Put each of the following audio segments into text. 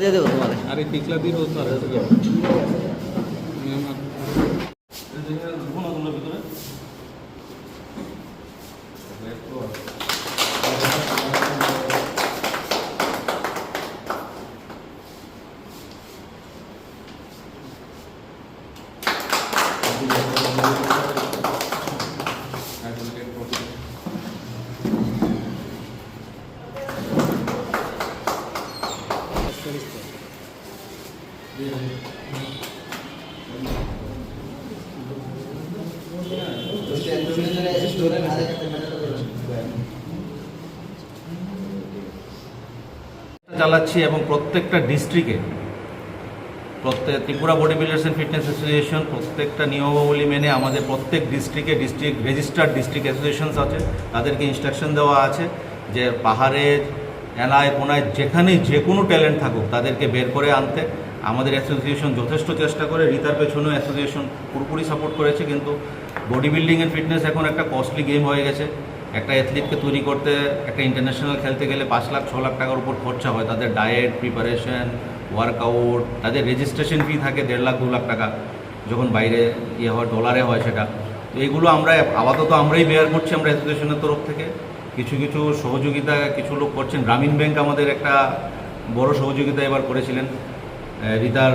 দিয়ে দেবো তোমাদের। আরে बी দিয়ে চালাচ্ছি এবং প্রত্যেকটা ডিস্ট্রিক্টে প্রত্যেক Tripura body builders and fitness association প্রত্যেকটা নিয়মাবলী মেনে আমাদের প্রত্যেক ডিস্ট্রিক্টে ডিস্ট্রিক্ট রেজিস্টার্ড ডিস্ট্রিক্ট অ্যাসোসিয়েশনস আছে, তাদেরকে ইনস্ট্রাকশন দেওয়া আছে যে পাহাড়ে, এলায়, কোনায় যেখানেই যে কোনো ট্যালেন্ট থাকুক, তাদেরকে বের করে আনতে। আমাদের অ্যাসোসিয়েশন যথেষ্ট চেষ্টা করে, রিতার পেছনেও অ্যাসোসিয়েশন পুরোপুরি সাপোর্ট করেছে, কিন্তু বডি বিল্ডিং ফিটনেস এখন একটা কস্টলি গেম হয়ে গেছে। একটা অ্যাথলিটকে তৈরি করতে, একটা ইন্টারন্যাশনাল খেলতে গেলে পাঁচ লাখ, ছ লাখ টাকার উপর খরচা হয়। তাদের ডায়েট প্রিপারেশন ওয়ার্কআউট তাদের রেজিস্ট্রেশন ফি থাকে দেড় লাখ, দু লাখ টাকা, যখন বাইরে ইয়ে হয় ডলারে হয় সেটা। তো এইগুলো আমরা, আপাতত আমরাই বেয়ার করছি আমরা অ্যাসোসিয়েশনের তরফ থেকে। কিছু কিছু সহযোগিতা, কিছু লোক করছেন। গ্রামীণ ব্যাংক আমাদের একটা বড় সহযোগিতা এবার করেছিলেন। রিতার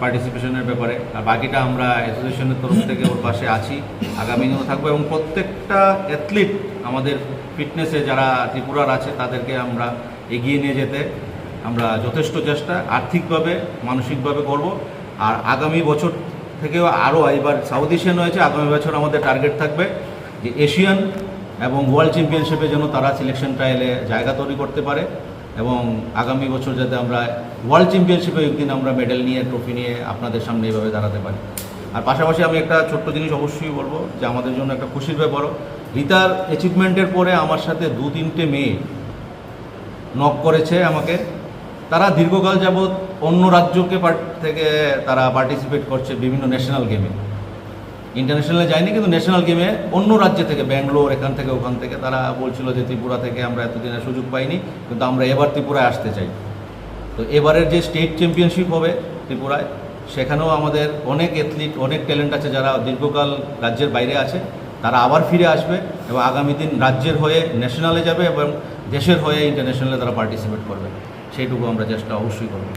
পার্টিসিপেশনের ব্যাপারে। আর বাকিটা আমরা অ্যাসোসিয়েশনের তরফ থেকে ওর পাশে আছি আগামী দিনেও থাকব এবং প্রত্যেকটা অ্যাথলিট আমাদের ফিটনেসে যারা ত্রিপুরার আছে, তাদেরকে আমরা এগিয়ে নিয়ে যেতে আমরা যথেষ্ট চেষ্টা, আর্থিকভাবে, মানসিকভাবে করব। আর আগামী বছর থেকেও আরও এবার সাউথ এশিয়ান হয়েছে, আগামী বছর আমাদের টার্গেট থাকবে যে এশিয়ান এবং ওয়ার্ল্ড চ্যাম্পিয়নশিপে যেন তারা সিলেকশন ট্রায়ালে জায়গা তৈরি করতে পারে। এবং আগামী বছর যাতে আমরা ওয়ার্ল্ড চ্যাম্পিয়নশিপে একদিন আমরা মেডেল নিয়ে ট্রফি নিয়ে আপনাদের সামনে এইভাবে দাঁড়াতে পারি। আর পাশাপাশি আমি একটা ছোট্ট জিনিস অবশ্যই বলব, যে আমাদের জন্য একটা খুশির ব্যাপারও রিতার অ্যাচিভমেন্টের পরে আমার সাথে দু তিনটে মেয়ে নক করেছে আমাকে। তারা দীর্ঘকাল যাবৎ অন্য রাজ্যকে থেকে তারা পার্টিসিপেট করছে বিভিন্ন ন্যাশনাল গেমে ইন্টারন্যাশনালে যায়নি, কিন্তু ন্যাশনাল গেমে অন্য রাজ্য থেকে, ব্যাঙ্গালোর এখান থেকে, ওখান থেকে, তারা বলছিল যে ত্রিপুরা থেকে আমরা এতদিনের সুযোগ পাইনি, কিন্তু আমরা এবার ত্রিপুরায় আসতে চাই। তো এবারের যে স্টেট চ্যাম্পিয়নশিপ হবে ত্রিপুরায়, সেখানেও আমাদের অনেক অ্যাথলিট অনেক ট্যালেন্ট আছে যারা দীর্ঘকাল রাজ্যের বাইরে আছে, তারা আবার ফিরে আসবে এবং আগামী দিন রাজ্যের হয়ে ন্যাশনালে যাবে এবং দেশের হয়ে ইন্টারন্যাশনালে তারা পার্টিসিপেট করবে। সেইটুকু আমরা চেষ্টা অবশ্যই করব।